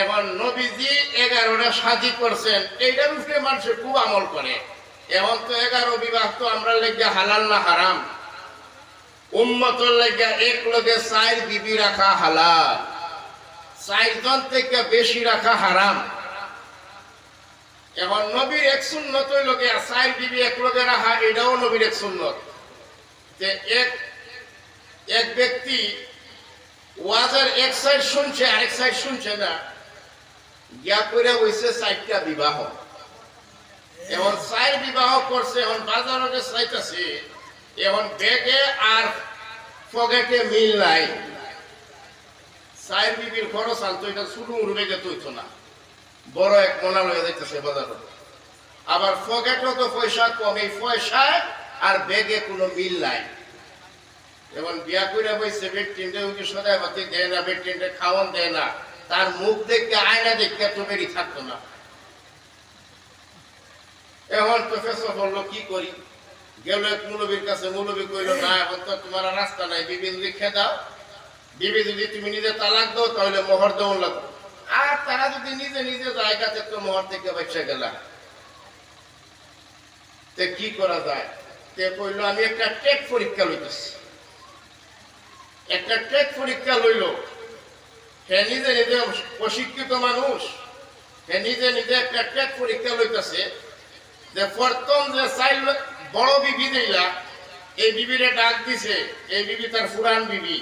এখন নবীজি এগারোটা সাজি করছেন। এইটার উপরে মানুষ খুব আমল করে। এখন তো এগারো বিবাহ তো আমরা লেগে হালাল না হারাম? উম্মতর লেগে এক লগে চার বিবি রাখা হালাল। চারজন থেকে বেশি রাখা হারাম। এখন নবীর এক সুন্নত লগে চার বিবি এক লগে রাখা, এটাও নবীর এক সুন্নত। যে এক এক ব্যক্তি ওয়াজের এক সাইড শুনছে, আরেক সাইড শুনছে না। হইছে চারটা বিবাহ। এখন চার বিবাহ করছে, এখন বাজারে চাইতেছে। এখন আর পকেটে মিল নাই। চার বিবির খরচ আনতো এটা শুরু বেগে তৈতো না। বড় এক মনা লয়ে যাইতেছে বাজারে আবার পকেটও তো পয়সা কম, এই পয়সায় আর ব্যাগে কোনো মিল নাই। এবং বিয়া করে বইছে ওই যে সদায় দেয় না বেড বেটিনটা খাওয়ান দেয় না। তার মুখ দেখে আয়না দেখে তো বেরি থাকতো না। এখন ফেসো বলল, কি করি? গেল এক মুলবির কাছে মুলবি কইল, না, এখন তো তোমার রাস্তা নাই, বিবি খেয়ে দাও, বিবি যদি তুমি নিজে তালাক দাও, তাহলে মোহর দেওয়া লাগবে। আর তারা যদি নিজে নিজে জায়গাতে তো মোহর থেকে তে কি করা যায়? তে কইল, আমি একটা টেক পরীক্ষা লইতেছি। একটা টেক পরীক্ষা লইল। সে নিজে নিজে প্রশিক্ষিত মানুষ সে নিজে নিজে একটা টেক পরীক্ষা লইতেছে যে প্রথম যে চাইল বড় বিবি দিলা এই বিবিরে ডাক দিছে, এই বিবি তার পুরান বিবি।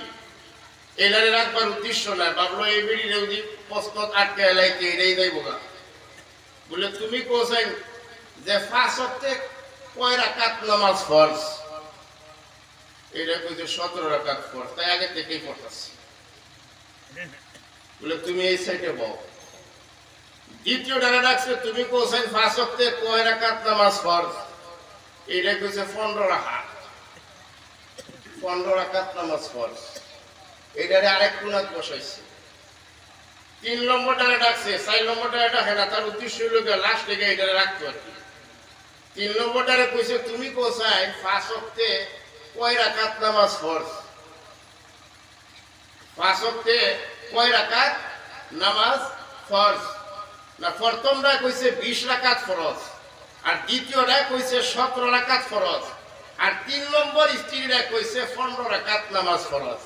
এলারে রাখবার উদ্দেশ্য না ভাবলো এই বিড়ি যদি প্রশ্ন আটকে এলাইতে এটাই যাইব না বলে, তুমি কোসাইন যে ফাঁস হতে কয় রাকাত নামাজ ফরজ? এটা কইছে, সতেরো রাকাত ফরজ। তাই আগে থেকেই পড়তেছে। বলে, তুমি এই সাইডে বও। দ্বিতীয় ডানা ডাকছে, তুমি কোসাইন ফাঁস হতে কয় রাকাত নামাজ ফরজ এটা কইছে, পনেরো রাকাত। পনেরো রাকাত নামাজ ফরজ এটারে আরেক কোনাত বসাইছে। তিন নম্বর ডানা ডাকছে, চার নম্বর ডানা ডাকে না তার উদ্দেশ্য হইল লাস্ট লেগে এটারে রাখতে আর কি। তিন নম্বরটারে কইছে, তুমি কোসাই পাঁচ অক্টে কয় রাকাত নামাজ ফরজ পাঁচ অক্টে কয় রাকাত? নামাজ, ফরজ। না প্রথমটা কইছে বিশ রাকাত ফরজ, আর দ্বিতীয়টা কইছে সতেরো রাকাত ফরজ, আর তিন নম্বর স্ত্রীরা কইছে পনেরো রাকাত নামাজ ফরজ।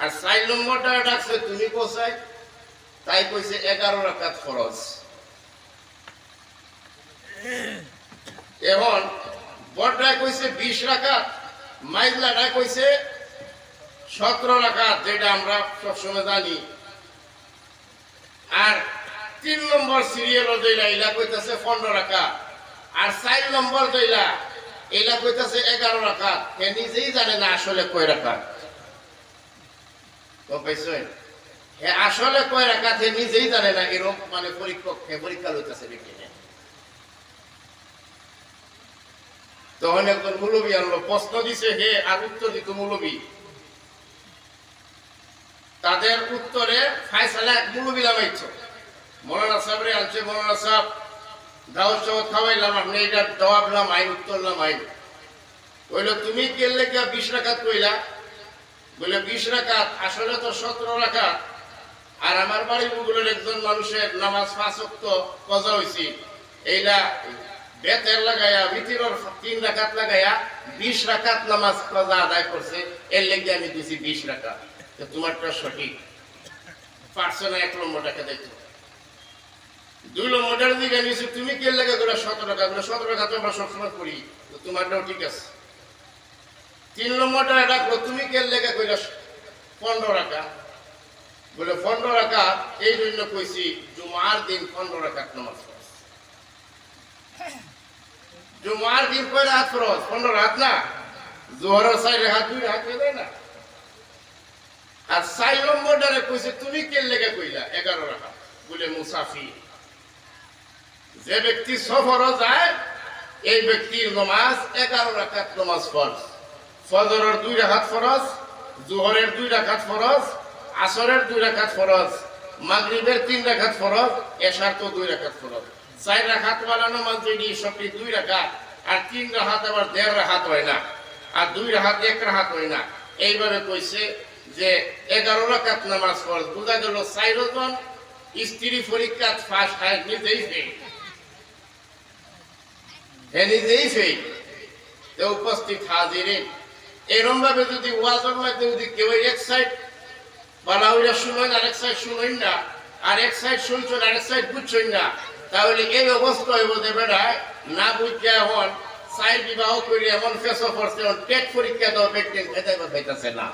আর চার নম্বরটা ডাকছে, তুমি কোসাই তাই কইছে এগারো রাকাত ফরজ। এখন বড়টা কইছে বিশ রাকাত মাইজলাটা কইছে সতেরো রাকাত যেটা আমরা সবসময় জানি। আর তিন নম্বর সিরিয়াল দইলা ইলা কইতাছে পনেরো রাকাত আর চার নম্বর দইলা এলা কইতাছে এগারো রাকাত হে নিজেই জানে না আসলে কয় হে আসলে কয় রাকাত হে নিজেই জানে না, এরকম মানে পরীক্ষক পরীক্ষা লইতাছে ব্যক্তিটা। তখন একজন মুলবি আনলো, প্রশ্ন দিছে, হে, আর উত্তর দিত মুলবি? তাদের উত্তরে ফাইসালা এক মুলবি লাগাইছ মৌলানা সাহেবরে আনছে, মৌলানা সাহেব দাওয়াত চাওয়াত খাওয়াইলাম আপনি এটা জবাব লাম আইন, উত্তর লাম আইন। কইল, তুমি কেলে গিয়া বিশ রাখাত কইলা? বলে বিশ রাখাত আসলে তো সতেরো রাখাত আর আমার বাড়ির মুগুলোর একজন মানুষের নামাজ অক্ত কজা হয়েছি এইটা বেতের লাগাইয়া, ভিতরের তিন রাকাত লাগাইয়া বিশ রাকাত নামাজ কাজা আদায় করছে? এর লেগে আমি দিছি বিশ রাকাত। তো তোমারটা সঠিক। পারছ না এক নম্বরটাকে দেখো দুই নম্বরটার দিকে নিয়েছি তুমি কে লেগে করে সতেরো টাকা? বলে, সতেরো টাকা তো আমরা সবসময় করি। তোমারটাও ঠিক আছে। তিন নম্বরটা রাখল তুমি কে লেগে কইলা পনেরো টাকা? বলে, পনেরো টাকা, এই জন্য কইছি, জুমার দিন পনেরো টাকা নামাজ। জুমার দিন কয় রাত ফরজ? পনেরো রাত না? জোহরের চাই হাত দুই হাত না? আর চার নম্বরটারে কইছে, তুমি কে লেগে কইলা? এগারো রাখা। বলে মুসাফি যে ব্যক্তি সফরও যায়, এই ব্যক্তির নমাজ এগারো রাখাত নমাজ ফরজ। ফজরের দুই রাখাত ফরজ, জোহরের দুই রাখাত ফরজ, আসরের দুই রাখাত ফরজ, মাগরিবের তিন রাখাত ফরজ, এশার তো দুই রাখাত ফরজ। চার রাখাত ওয়ালা নামাজ যেটি সবটি দুই রাখাত আর তিন রাখাত আবার দেড় রাখাত হয় না, আর দুই রাখাত এক রাখাত হয় না। এইভাবে কইছে যে এগারো রাখাত নামাজ ফরজ বোঝা গেল চার জন স্ত্রী পরীক্ষা ফার্স্ট হয়, নিজেই নিজেই ফেল উপস্থিত হাজিরিন। এরম ভাবে যদি ওয়াজের মধ্যে যদি কেউ এক সাইড বানাউরা শুনেন আর এক সাইড শুনেন না আর এক সাইড শুনছেন আর এক সাইড বুঝছেন না, তাহলে এই অবস্থা হইব যে বেড়ায় না সাইড বিবাহ করে এমন ফেসও করছে, টেট পরীক্ষা দেওয়া ব্যক্তি খেতে না।